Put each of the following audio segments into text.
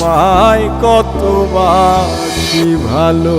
তোমায় কত বাসি ভালো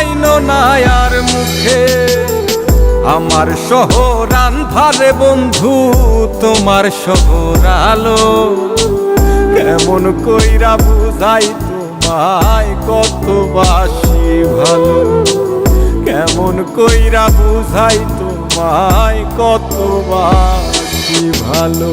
আইন নায়ার মুখে। আমার শহর আন্ধারে বন্ধু, তোমার শহর আলো কেমন কইরা বুঝাই তোমায় কত বাসি ভালো। কেমন কইরা বুঝাই তোমায় কত বাসি ভালো।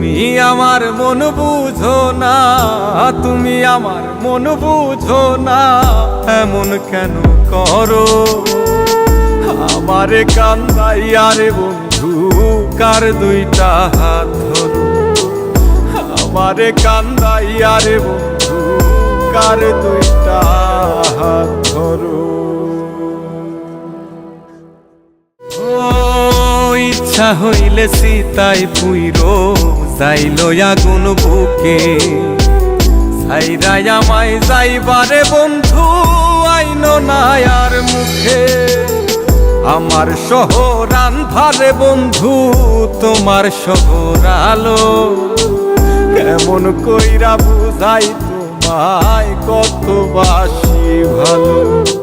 তুমি আমার মন বুঝো না, তুমি আমার মন বুঝো না। এমন কেন করো? আমারে কান্দাইয়ারে বন্ধু, কার দুইটা হাত ধরো? আমারে কান্দাইয়ারে বন্ধু, কার দুইটা হাত ধরো? ইচ্ছা হইলে সীতায় পুইর যাইল আগুন বুকে। সাইরাই আমায় যাইবারে বন্ধু, আইন নায়ার মুখে। আমার শহর আন্ধারে বন্ধু, তোমার শহর আলো। কেমন কইরা বুঝাই তোমায় কত বাসি ভালো।